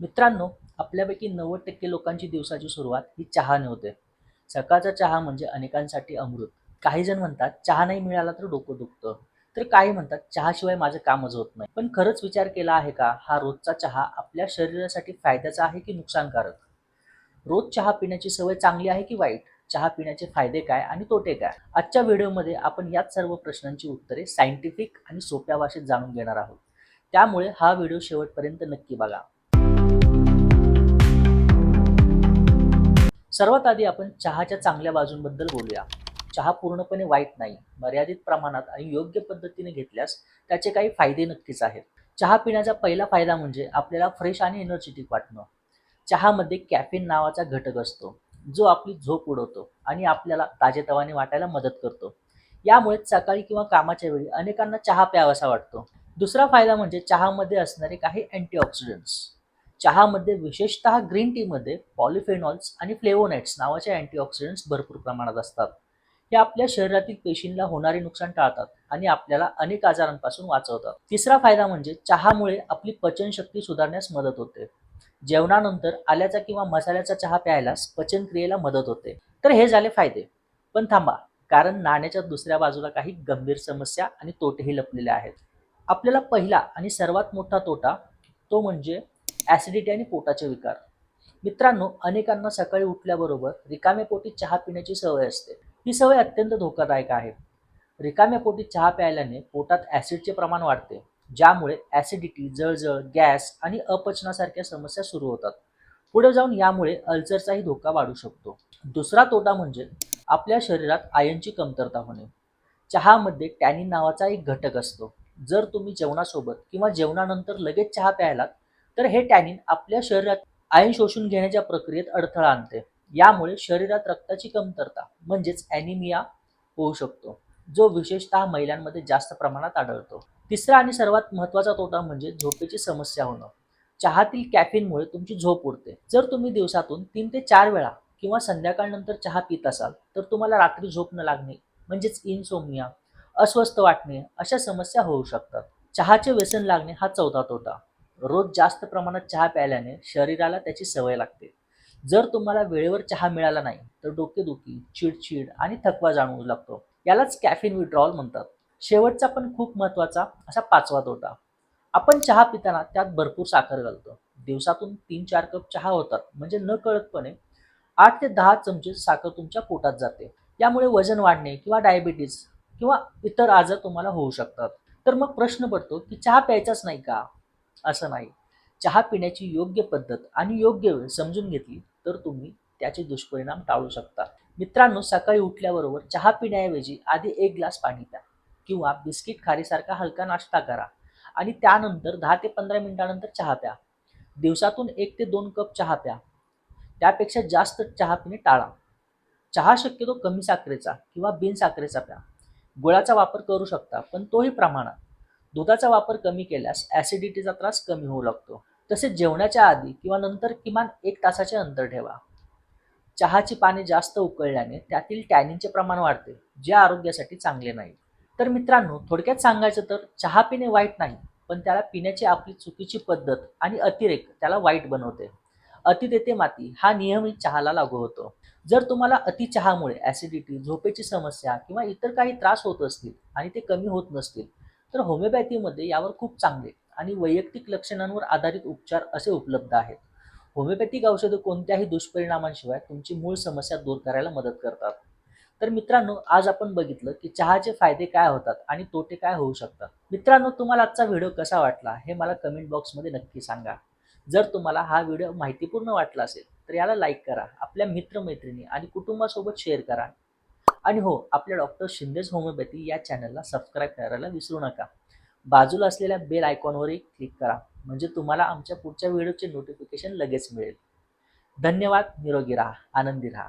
मित्रांनो आपल्यापैकी नव्वद टक्के लोकांची दिवसाची सुरुवात ही चहाने होते. सकाळचा चहा म्हणजे अनेकांसाठी अमृत. काही जण म्हणतात चहा नाही मिळाला तर डोकं दुखतं. तर काही म्हणतात चहाशिवाय माझं कामच होत नाही. पण खरंच विचार केला आहे का? हा रोजचा चहा आपल्या शरीरासाठी फायद्याचा आहे की नुकसानकारक? रोज चहा पिण्याची सवय चांगली आहे की वाईट? चहा पिण्याचे फायदे काय आणि तोटे काय? आजच्या व्हिडिओमध्ये आपण याच सर्व प्रश्नांची उत्तरे सायंटिफिक आणि सोप्या भाषेत जाणून घेणार आहोत. त्यामुळे हा व्हिडिओ शेवटपर्यंत नक्की बघा. सर्वात आधी आपण चहाच्या चांगल्या बाजूंबद्दल बोलूया. चहा पूर्णपणे वाईट नाही मर्यादित प्रमाणात आणि योग्य पद्धतीने घेतल्यास त्याचे काही फायदे नक्कीच आहेत. चहा पिण्याचा पहिला फायदा म्हणजे आपल्याला फ्रेश आणि एनर्जेटिक वाटणं. चहामध्ये कॅफिन नावाचा घटक असतो जो आपली झोप उडवतो आणि आपल्याला ताजेतवाने वाटायला मदत करतो. यामुळे सकाळी किंवा कामाच्या वेळी अनेकांना चहा प्यावासा वाटतो. दुसरा फायदा म्हणजे चहामध्ये असणारे काही अँटीऑक्सिडंट्स चहामध्ये विशेषतः ग्रीन टीमध्ये पॉलिफेनॉल्स आणि फ्लेवोनाइट्स नावाचे अँटीऑक्सिडंट्स भरपूर प्रमाणात असतात. हे आपल्या शरीरातील पेशींना होणारे नुकसान टाळतात आणि आपल्याला अनेक आजारांपासून वाचवतात. तिसरा फायदा म्हणजे चहामुळे आपली पचनशक्ती सुधारण्यास मदत होते. जेवणानंतर आल्याचा किंवा मसाल्याचा चहा प्यायलास पचनक्रियेला मदत होते. तर हे झाले फायदे. पण थांबा कारण नाण्याच्या दुसऱ्या बाजूला काही गंभीर समस्या आणि तोटेही लपलेले आहेत. आपल्याला पहिला आणि सर्वात मोठा तोटा तो म्हणजे ॲसिडिटी आणि पोटाचे विकार. मित्रांनो अनेकांना सकाळी उठल्याबरोबर रिकाम्या पोटी चहा पिण्याची सवय असते. ही सवय अत्यंत धोकादायक आहे. रिकाम्या पोटी चहा प्यायल्याने पोटात ॲसिडचे प्रमाण वाढते ज्यामुळे ॲसिडिटी जळजळ गॅस आणि अपचनासारख्या समस्या सुरू होतात. पुढे जाऊन यामुळे अल्सरचाही धोका वाढू शकतो. दुसरा तोटा म्हणजे आपल्या शरीरात आयनची कमतरता होणे. चहामध्ये टॅनिन नावाचा एक घटक असतो. जर तुम्ही जेवणासोबत किंवा जेवणानंतर लगेच चहा प्यायलात तर हे टॅनिन आपल्या शरीरात आयन शोषून घेण्याच्या प्रक्रियेत अडथळा आणते. यामुळे शरीरात रक्ताची कमतरता म्हणजेच ॲनिमिया होऊ शकतो जो विशेषतः महिलांमध्ये जास्त प्रमाणात आढळतो. तिसरा आणि सर्वात महत्त्वाचा तोटा म्हणजे झोपेची समस्या होणं. चहातील कॅफिनमुळे तुमची झोप उडते. जर तुम्ही दिवसातून तीन ते चार वेळा किंवा संध्याकाळनंतर चहा पित असाल तर तुम्हाला रात्री झोप न लागणे म्हणजेच इनसोमिया अस्वस्थ वाटणे अशा समस्या होऊ शकतात. चहाचे व्यसन लागणे हा चौथा तोटा. रोज जास्त प्रमाणात चहा प्यायल्याने शरीराला त्याची सवय लागते. जर तुम्हाला वेळेवर चहा मिळाला नाही तर डोकेदुखी चिडचिड आणि थकवा जाणवू लागतो. यालाच कॅफिन विड्रॉल म्हणतात. शेवटचा पण खूप महत्त्वाचा असा पाचवा तोटा. आपण चहा पिताना त्यात भरपूर साखर घालतो. दिवसातून तीन चार कप चहा होतात. म्हणजे न कळतपणे आठ ते दहा चमचे साखर तुमच्या पोटात जाते. यामुळे वजन वाढणे किंवा डायबिटीज किंवा इतर आजार तुम्हाला होऊ शकतात. तर मग प्रश्न पडतो की चहा प्यायचाच नाही का? असं नाही. चहा पिण्याची योग्य पद्धत आणि योग्य वेळ समजून घेतली तर तुम्ही त्याचे दुष्परिणाम टाळू शकता. मित्रांनो सकाळी उठल्याबरोबर चहा पिण्याऐवजी आधी एक ग्लास पाणी प्या किंवा बिस्किट खारीसारखा हलका नाश्ता करा आणि त्यानंतर दहा ते पंधरा मिनिटानंतर चहा प्या. दिवसातून एक ते दोन कप चहा प्या. त्यापेक्षा जास्त चहा पिणे टाळा. चहा शक्यतो कमी साखरेचा किंवा बिन साखरेचा प्या. गुळाचा वापर करू शकता पण तोही प्रमाणात. दुधाचा वापर कमी केल्यास ॲसिडिटीचा त्रास कमी होऊ लागतो. तसेच जेवणाच्या आधी किंवा नंतर किमान एक तासाचे अंतर ठेवा. चहाची पाने जास्त उकळल्याने त्यातील टॅनिनचे प्रमाण वाढते जे आरोग्यासाठी चांगले नाही. तर मित्रांनो थोडक्यात सांगायचं तर चहा पिणे वाईट नाही पण त्याला पिण्याची आपली चुकीची पद्धत आणि अतिरेक त्याला वाईट बनवते. अति देते माती हा नियमित चहाला लागू होतो. जर तुम्हाला अति चहामुळे ॲसिडिटी झोपेची समस्या किंवा इतर काही त्रास होत असतील आणि ते कमी होत नसतील तर होमिओपॅथीमध्ये यावर खूप चांगले आणि वैयक्तिक लक्षणांवर आधारित उपचार असे उपलब्ध आहेत. होमिओपॅथिक औषधं कोणत्याही दुष्परिणामांशिवाय तुमची मूळ समस्या दूर करायला मदत करतात. तर मित्रांनो आज आपण बघितलं की चहाचे फायदे काय होतात आणि तोटे काय होऊ शकतात. मित्रांनो तुम्हाला आजचा व्हिडिओ कसा वाटला हे मला कमेंट बॉक्समध्ये नक्की सांगा. जर तुम्हाला हा व्हिडिओ माहितीपूर्ण वाटला असेल तर याला लाईक करा आपल्या मित्रमैत्रिणी आणि कुटुंबासोबत शेअर करा. आणि हो आपल्या डॉक्टर शिंदेच होमिओपॅथी या चॅनलला सबस्क्राईब करायला विसरू नका. बाजूला असलेल्या बेल आयकॉनवरही क्लिक करा म्हणजे तुम्हाला आमच्या पुढच्या व्हिडिओचे नोटिफिकेशन लगेच मिळेल. धन्यवाद निरोगी राहा आनंदी राहा.